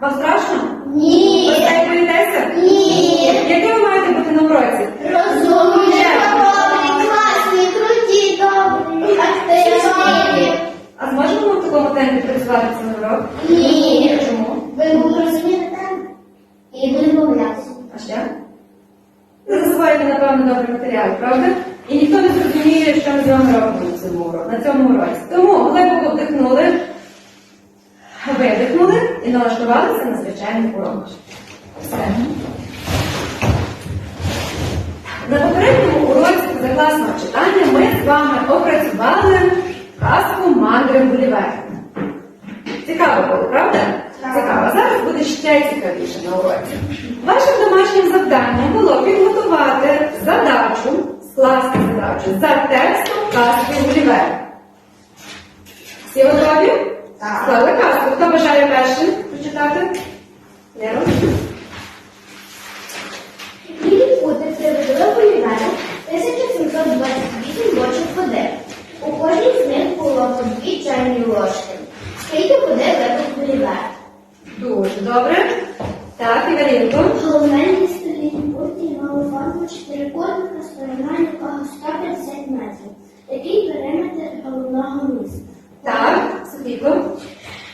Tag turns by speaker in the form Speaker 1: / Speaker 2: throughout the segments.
Speaker 1: Вам страшно?
Speaker 2: Ні.
Speaker 1: Ви так боїтеся?
Speaker 2: Ні.
Speaker 1: Яким ви маєте бути на уроці?
Speaker 2: Розумні, добрі, класні, круті, добрі, активні.
Speaker 1: А зможемо ми в такому темпі працювати цей урок?
Speaker 2: Ні.
Speaker 1: Чому?
Speaker 2: Ви будете розуміти тему і будемо мовлятися.
Speaker 1: А ще? Ви засвоїте, напевно, добрий матеріал, правда? І ніхто не зрозуміє, що ми з вами робимо. На цьому уроці. Тому глибоко вдихнули, видихнули і налаштувалися на звичайний урок. Все. На попередньому уроці позакласного читання ми з вами опрацювали казку мандри Гулівер. Цікаво було, правда?
Speaker 2: Так.
Speaker 1: Цікаво. Зараз буде ще цікавіше на уроці. Вашим домашнім завданням було підготувати задачу, скласти задачу за текстом казки Гулівер. Всі готові?
Speaker 2: Так.
Speaker 1: Склали казку. Хто бажає першим прочитати? Лера?
Speaker 2: Лілі Путер приводила Гулівера 1728 бочок води. У кожній з них було по дві чайні ложки. Скільки води випив Гулівер?
Speaker 1: Дуже добре. Так, Іварінко.
Speaker 2: Головне місто Ліліпуті мало форму чотирикутника, сторона якого 150 метрів. Такий периметр головного міста.
Speaker 1: Так, Софійко.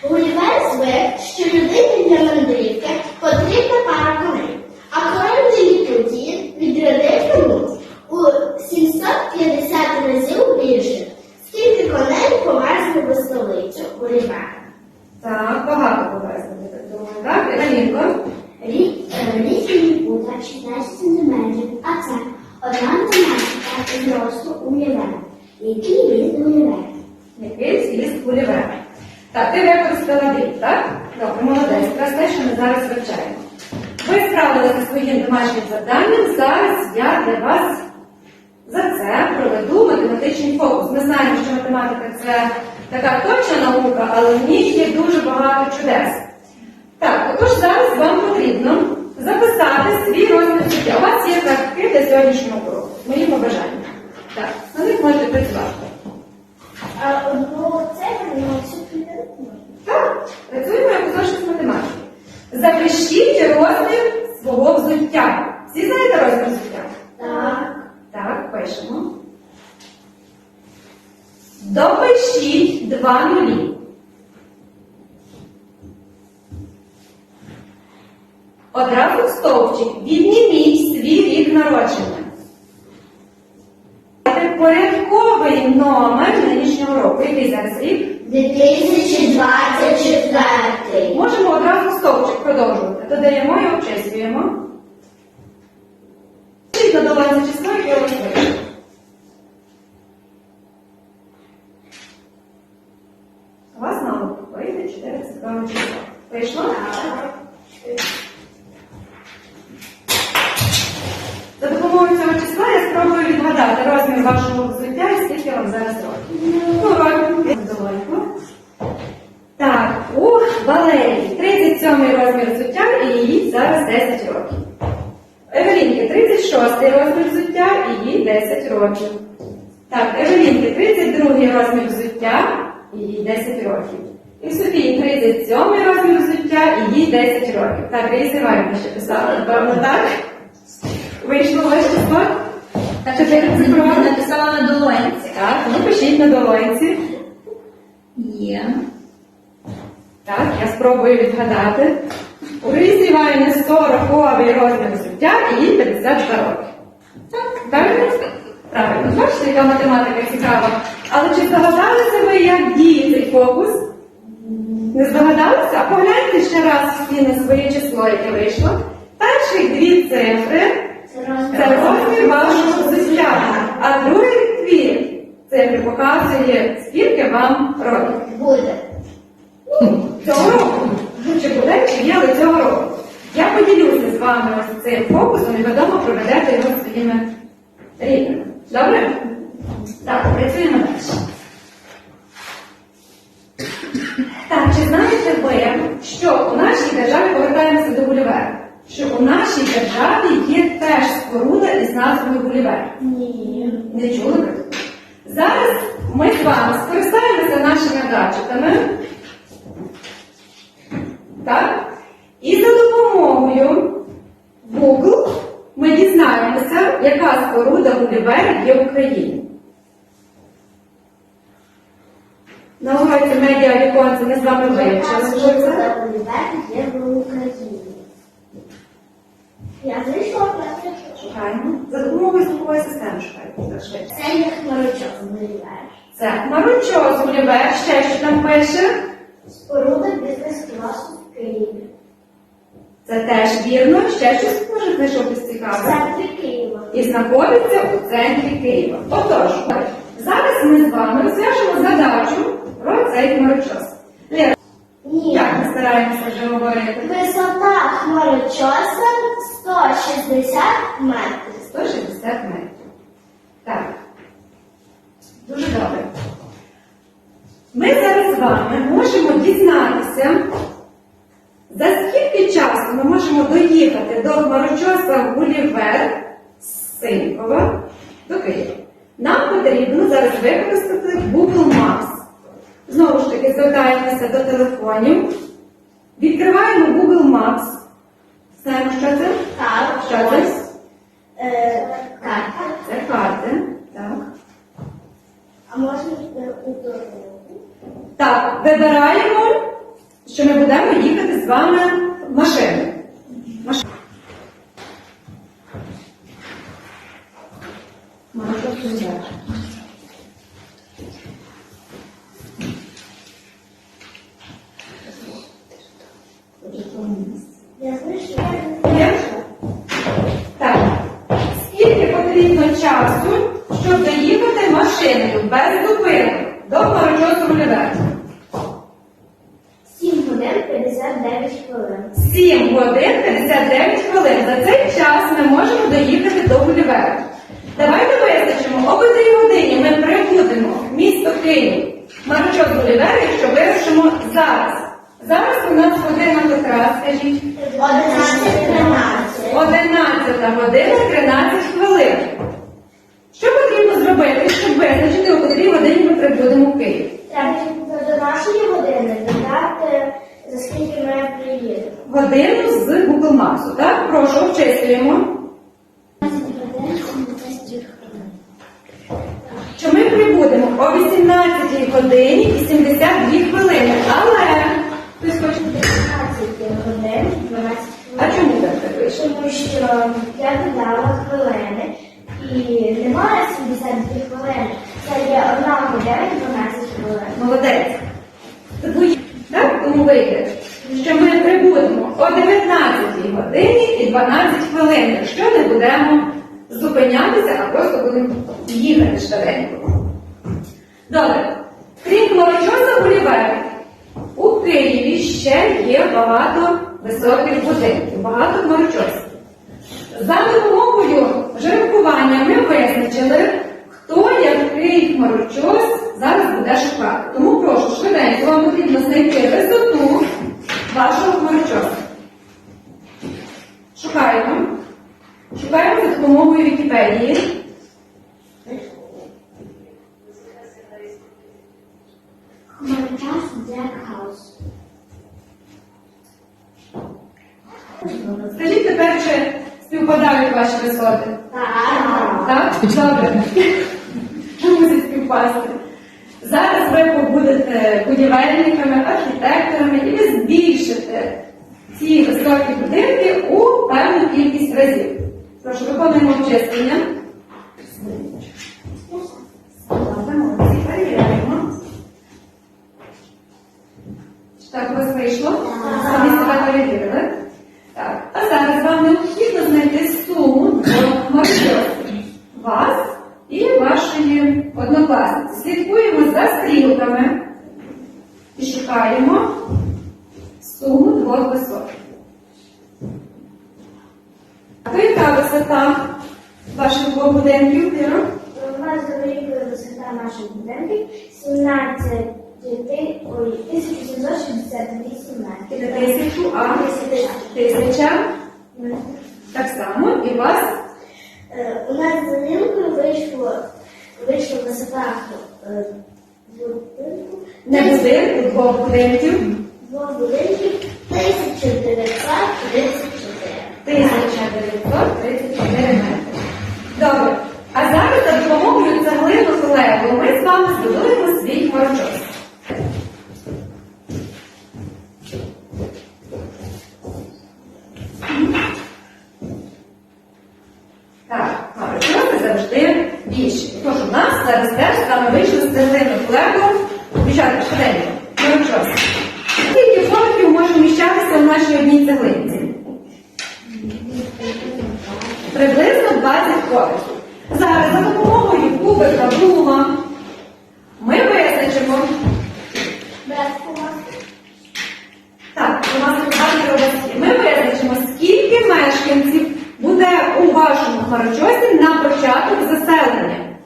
Speaker 2: Гулівер звик, що людині для мандрівки потрібна пара коней, а король Ліліпутії відрядив йому у 750 разів більше. Скільки коней померзли до столицю Гулівера?
Speaker 1: Так, багато повезли, я так думаю. Так, Іванінко.
Speaker 2: Рік Ліліпута 16 см, а це одна математика зросту Гулівера. Який він Гулівер?
Speaker 1: Який з'їзд Гулівера. Так, ти використала дріб, так? Добре, молодець. Якраз те, що ми зараз вивчаємо. Ви справилися зі своїм домашнім завданням. Зараз я для вас за це проведу математичний фокус. Ми знаємо, що математика це така точна наука, але в ній є дуже багато чудес. Так, отож зараз вам потрібно записати свій розмір життя. У вас є картки для сьогоднішнього уроку. Мої побажання. Так, на них можете працювати.
Speaker 2: А одну цифру на всю клітинку можна?
Speaker 1: Так, працюємо як у зошит з математики. Запишіть розмір свого взуття. Всі знаєте розмір взуття?
Speaker 2: Так.
Speaker 1: Так, пишемо. Допишіть два нулі. Одразу в стовпчик. Відніміть свій рік народження. Це порядковий номер нинішнього року. Який зараз рік?
Speaker 2: 2024.
Speaker 1: Можемо одразу в стовпчик продовжувати. Додаємо і обчислюємо. Пишіть на долонці число, яке у вас вийшло. У вас на лоб вийде 42 число. Вийшло? За допомогою цього числа я спробую відгадати розмір вашого взуття і скільки вам зараз років. Ну, років. Долоньку. Так, у Валерії 37 розмір взуття і їй зараз 10 років. Евелінки 36 розмір взуття і їй 10 років. Так, Евелінки 32 розмір взуття і їй 10 років. І Софії 37 розмір взуття і їй 10 років. Так, Раїса Іванівна ще писала, напевно, так? Вийшло ваше число?
Speaker 3: Так, що ти цифрова написала на долонці.
Speaker 1: Так, ну пишіть на долонці.
Speaker 3: Є.
Speaker 1: Так, я спробую відгадати. У Рисі Іванівни 100 роковий розмір взуття і їй 52 роки. Так, правильно? Правильно. Бачите, яка математика цікава. Але чи здогадалися ви, як діє цей фокус? Не здогадалися? Погляньте ще раз всі на своє число, яке вийшло. Перші дві цифри це розмір вашого взуття, а другий дві цифри показує, скільки вам років.
Speaker 2: Буде.
Speaker 1: Цього року. Чи буде, чи є, але цього року. Я поділюся з вами ось цим фокусом і відомо проведете його своїми рідними. Добре? Так, працюємо далі. Так, чи знаєте ви, що у нашій державі повертаємося до Гулівера? Що у нашій державі є теж споруда із назвою Гулівер?
Speaker 2: Ні.
Speaker 1: Не чули це? Зараз ми з вами скористаємося нашими гаджетами. Так? І за допомогою Google ми дізнаємося, яка споруда Гулівер є в Україні. На медіа віконце ми з вами вивчили, що це.
Speaker 2: Є в Україні. Я знайшла.
Speaker 1: Шукаємо. За допомогою звукової системи шукаємо.
Speaker 2: Це є хмарочок Універ.
Speaker 1: Це Хмарочос Гулівер, ще що там пише.
Speaker 2: Споруда бізнес-класу в Києві.
Speaker 1: Це теж вірно, ще щось може знайшов
Speaker 2: В
Speaker 1: цікаве.
Speaker 2: центрі Києва.
Speaker 1: І знаходиться у центрі Києва. Отож, зараз ми з вами розв'яжемо задачу цей хмарочос. Лера,
Speaker 2: Ні.
Speaker 1: як ми стараємося вже говорити?
Speaker 2: Висота хмарочоса 160 метрів.
Speaker 1: 160 метрів. Так. Дуже добре. Ми зараз з вами можемо дізнатися, за скільки часу ми можемо доїхати до хмарочоса Гулівер з Синькова до Києва. Нам потрібно зараз використати Google Maps. Знову ж таки, звертаємося до телефонів, відкриваємо Google Maps. Знаємо, що це?
Speaker 2: Так,
Speaker 1: Що це?
Speaker 2: Е, карта.
Speaker 1: Це карти. Так.
Speaker 2: А можна е, у дорогу?
Speaker 1: Так, вибираємо, що ми будемо їхати з вами машиною. Маш... Маршрут
Speaker 2: Я знайшла.
Speaker 1: Є? Так. Скільки потрібно часу, щоб доїхати машиною без зупинок до Марочосу Гулівера?
Speaker 2: 7 годин 59 хвилин.
Speaker 1: 7 годин 59 хвилин. За цей час ми можемо доїхати до Гулівера. Давайте визначимо, о котрій годині ми прибудемо в місто Київ. Марочок Гулівера, якщо вирішимо зараз. Зараз у нас година котра, скажіть.
Speaker 2: 11.13.
Speaker 1: 11 година 13 хвилин. Що потрібно зробити, щоб визначити, о котрій годині ми прибудемо в Київ?
Speaker 2: Треба до нашої години додати, за скільки ми приїдемо.
Speaker 1: Годину з Google Maps, так? Прошу, обчислюємо.
Speaker 2: 11 годин 70 хвилин.
Speaker 1: що ми прибудемо о 18 годині і 72 хвилини. Але хтось хоче.
Speaker 2: 15 годин 12
Speaker 1: А
Speaker 2: хвилин.
Speaker 1: чому так це пише?
Speaker 2: Тому що я додала хвилини і немає 72 хвилини. Це є 1 година і 12 хвилин.
Speaker 1: Молодець. Тому, так? Що ми прибудемо о 19 годині і 12 хвилин, якщо не будемо зупинятися, а просто будемо їхати швиденько. Добре. Крім Хмарочоса Гулівера, у Києві ще є багато високих будинків, багато хмарочосів. За допомогою жеребкування ми визначили, хто який хмарочос зараз буде шукати. Тому прошу швиденько, вам потрібно знайти висоту вашого хмарочоса. Шукаємо. Шукаємо за допомогою Вікіпедії.
Speaker 2: Хмарчас Джек Хаус.
Speaker 1: Скажіть тепер, чи співпадають ваші висоти?
Speaker 2: Так.
Speaker 1: Так? Добре. Мусить співпасти. Побудете будівельниками, архітекторами і ви збільшите ці високі будинки у певну кількість разів. Прошу, виконуємо обчислення. Так, у вас вийшло? Самі себе перевірили. Так, а зараз вам необхідно знайти суму двох маршрутів. Вас вашої однокласниці. Слідкуємо за стрілками і шукаємо суму двох висот. То яка висота ваших двох будинків?
Speaker 2: У нас завеликою висота наших будинків 17 ти- ой, 1768 метрів.
Speaker 1: Тисячу, а тисяча. Так само. І у вас
Speaker 2: Е, У нас за вилкою вийшло, вийшла на е, будинку.
Speaker 1: не будинку, двох будинків.
Speaker 2: Двох будинків 1934.
Speaker 1: 1934 метри. Добре. А зараз за допомогою цеглину хлебу ми з вами збудуємо свій хмарочос. Так, хмарочоси завжди більші. Тож у нас зараз теж з вами вийшли з цеглину хлебу. Дівчата, швиденько, хмарочоси. Скільки поверхів може вміщатися у нашій одній цеглинці? Приблизно 20 поверхів. Зараз за допомогою кубика Блума ми визначимо. Так, у нас показує області. Ми визначимо, скільки мешканців буде у вашому хмарочосі на початок заселення.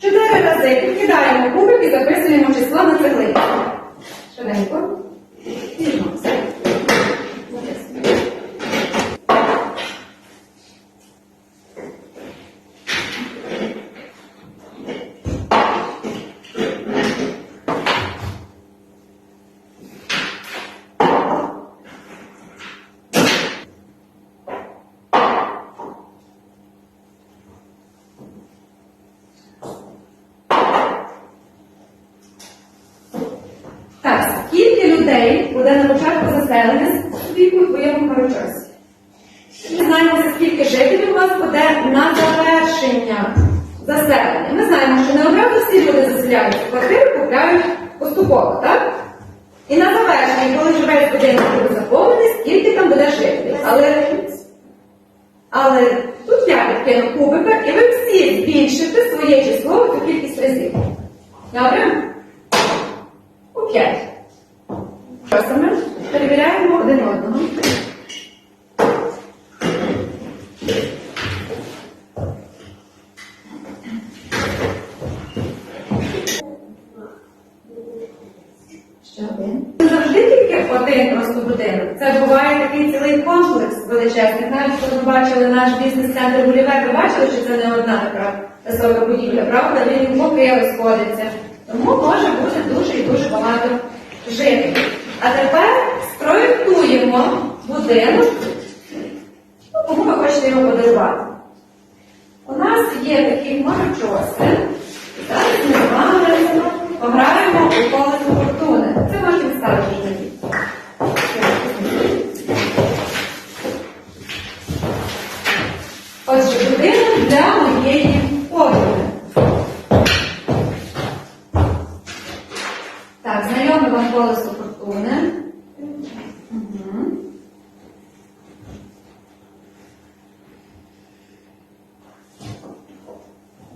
Speaker 1: Чотири рази підкидаємо кубик і записуємо число на цеглинку. Швиденько. Візьмемо все. Молодець. Так, людей буде на початку заселення віку твоєму харчосі? Ми знаємо, скільки жителів у вас буде на завершення заселення. Ми знаємо, що не одразу всі люди заселяються в квартири, купляють поступово, так? І на завершення, коли весь будинок буде заповнений, скільки там буде жителів. Але, але тут я підкину кубика, і ви всі збільшите своє число у кількість разів. Добре? У п'ять. Що? Перевіряємо один одного. Ще один. Завжди тільки один просто будинок. Це буває такий цілий комплекс величезний. Навіть коли ви бачили наш бізнес-центр Гулівер, ви бачили, що це не одна така висока будівля, правда? Він боки розходиться. Тому може бути дуже і дуже багато жителів. А тепер спроєктуємо будинок, кому ви хочете його подарувати. У нас є такий хмарочоси. Зараз ми з вами пограємо у колесо фортуни. Це можна ставити вже на дітей. Отже, будинок для моєї подруги. Так, знайоме вам колесо фортуни. Угу.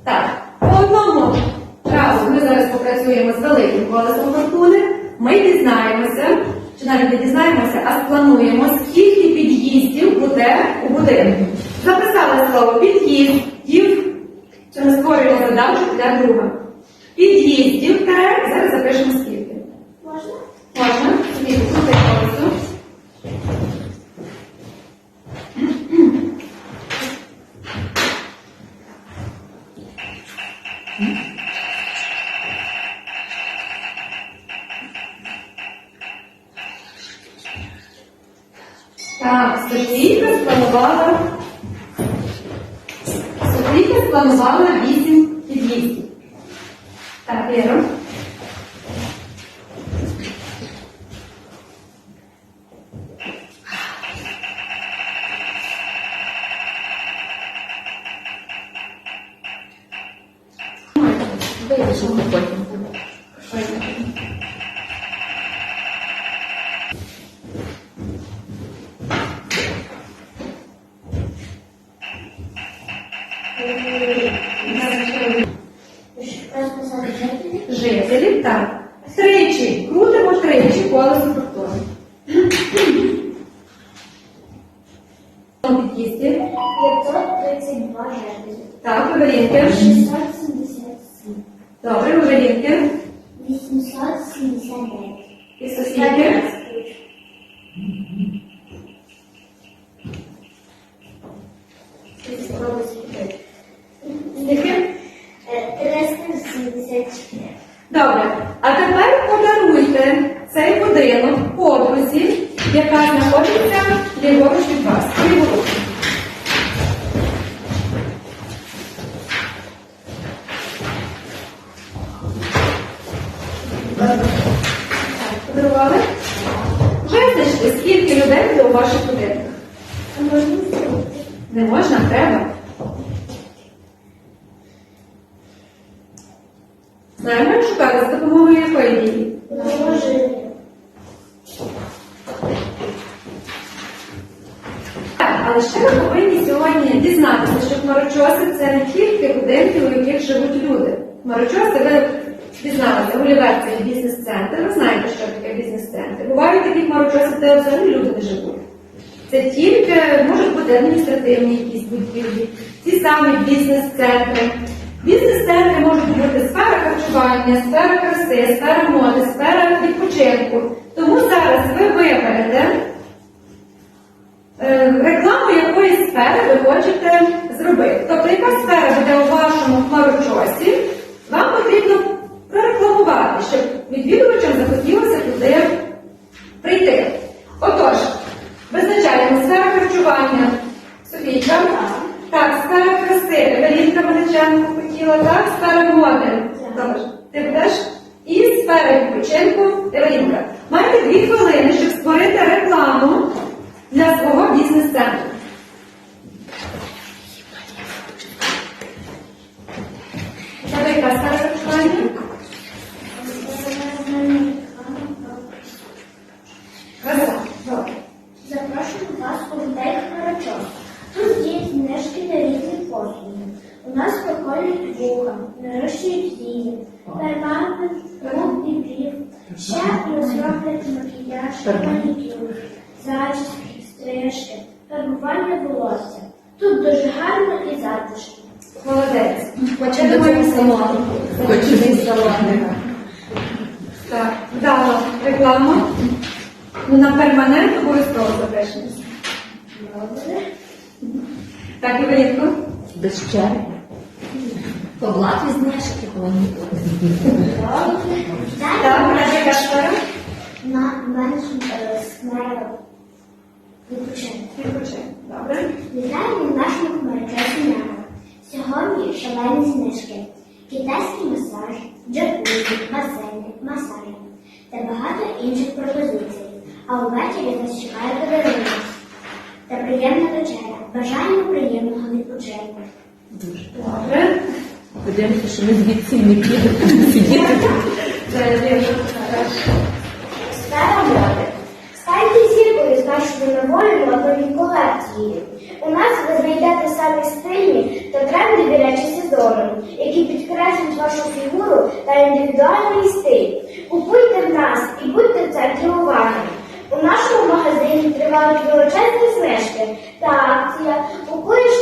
Speaker 1: Так, по одному разу ми зараз попрацюємо з великим колесом фортуни. Ми дізнаємося, чи навіть не дізнаємося, а сплануємо, скільки під'їздів буде у будинку. Записали слово під'їздів, що ми створюємо задачу для друга. Під'їздів, зараз запишемо скільки.
Speaker 2: Можна?
Speaker 1: Можна?
Speaker 2: y
Speaker 1: eso es.
Speaker 2: 879.
Speaker 1: І сусідки.
Speaker 2: Е, 374.
Speaker 1: Добре. А тепер подаруйте цей будинок подрузі Подарували? Визначте, скільки людей буде у ваших будинках.
Speaker 2: А можна зробити?
Speaker 1: Не можна, треба. Знаємо, як шукати з допомогою якої дії? Так, але ще ми повинні сьогодні дізнатися, що хмарочоси це не тільки будинки, у яких живуть люди. Хмарочоси, ви дізналися, Олівер це бізнес-центр. Ви знаєте, що таке бізнес-центр. Бувають такі хмарочоси, де взагалі люди не живуть. Це тільки можуть бути адміністративні якісь будівлі, ті самі бізнес-центри. Бізнес-центри можуть бути сфера харчування, сфера краси, сфера моди, сфера відпочинку. Тому зараз ви виберете е, рекламу якоїсь сфери ви хочете зробити. Тобто, яка сфера буде у вашому хмарочосі, вам потрібно прорекламувати, щоб відвідувачам захотілося туди прийти. Отож, визначаємо сфера харчування. Софійка. Так, сфера краси. Евелінка Величенко хотіла, так, сфера моди. Добре. Ти будеш? І сфера відпочинку Евелінка. Маєте дві хвилини, щоб створити рекламу для свого бізнес-центру. Тебе яка сфера харчування? Краса. Добре.
Speaker 2: Запрошую вас у готель Хмарочос. Тут діють знижки на різні послуги. У нас проколюють вуха, нарощують вії, перманент, губ і брів. Ще нас роблять макіяж, манікюр, зачіски, стрижки, фарбування волосся. Тут дуже гарно і затишно.
Speaker 1: Молодець.
Speaker 3: Хоче
Speaker 1: Я
Speaker 3: до
Speaker 1: думаю,
Speaker 3: цього салону. Хоче до салону.
Speaker 1: Так, вдала рекламу. Ну, перманент обов'язково запишемося.
Speaker 2: Добре.
Speaker 1: Так, Івелінко.
Speaker 3: Без черги. По блаті знижки повинні бути.
Speaker 2: Добре.
Speaker 1: Так, яка сфера?
Speaker 2: на менш смерть відпочинку.
Speaker 1: Відпочинок. Добре.
Speaker 2: Вітаємо нашому хмарочосі небо. Сьогодні шалені знижки. Китайський масаж, джакузі, басейни, масажі та багато інших пропозицій. А увечері нас чекає подарунок та приємна вечеря. Бажаємо приємного відпочинку.
Speaker 3: Дуже.
Speaker 1: Добре.
Speaker 3: Подивимося, що ми звідси не підемо сидіти.
Speaker 2: Сфера моди. Станьте зіркою з нашою новою модною колекцією. У нас ви знайдете самі стильні та трендові речі сезону, які підкреслять вашу фігуру та індивідуальний стиль. Купуйте в нас і будьте в центрі уваги. У нашому магазині тривають величезні знижки та акція. Купуєш,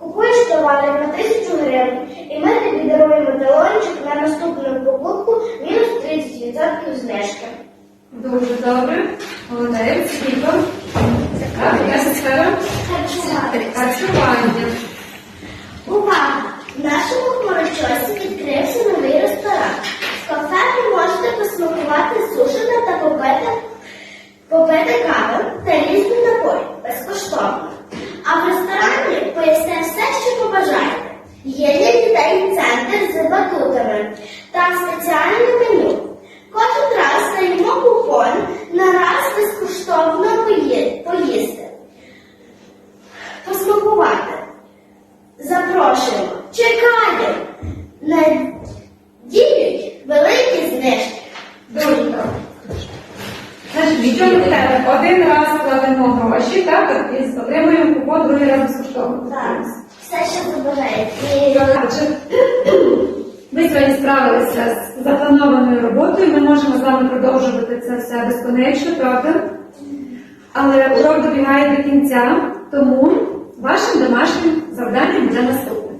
Speaker 2: купуєш товари на тисячу гривень, і ми тобі даруємо талончик на наступну покупку мінус 30% знижки.
Speaker 1: Дуже добре. Молодець. Скільки? Яка сфера? Харчування.
Speaker 2: В нашому хмарочосі відкрився новий ресторан. В кафе ви можете посмакувати сушена та попити, попити каву та різні напої безкоштовно. А в ресторані поїсте все, що побажаєте. Є для дітей центр з батутами та спеціальне меню. Кожен раз даємо купон на раз безкоштовно пої- поїсти. Посмакувати. Запрошуємо. Чекаємо. Надіють великі знижки.
Speaker 1: Дуже добре. Значить, що ми в тебе? Один раз кладемо гроші, так, і отримуємо купон, другий раз безкоштовно.
Speaker 2: Так. Все, що забажаєте.
Speaker 1: Ми сьогодні справилися з запланованою роботою. Ми можемо з вами продовжувати це все безконечно, правда? Але урок добігає до кінця, тому вашим домашнім завданням буде наступне.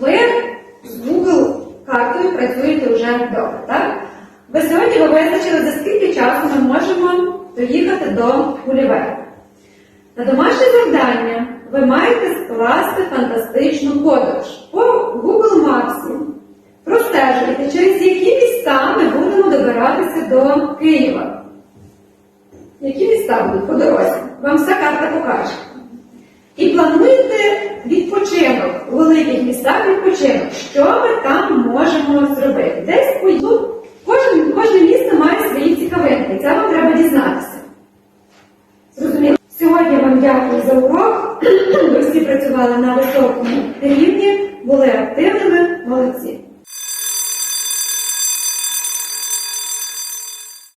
Speaker 1: Ви з Google картою працюєте вже добре, так? Ви сьогодні ви визначили, за скільки часу ми можемо доїхати до Гулівера. На домашнє завдання ви маєте скласти фантастичну подорож по Google Maps. Простежуйте, через які міста ми будемо добиратися до Києва. Які міста будуть по дорозі? Вам вся карта покаже. І плануєте відпочинок у великих містах відпочинок. Що ми там можемо зробити? Десь поїду, Кожен, Кожне місце має свої цікавинки, це вам треба дізнатися. Зрозуміло? Сьогодні вам дякую за урок. Ви всі працювали на високому рівні, були активними, молодці.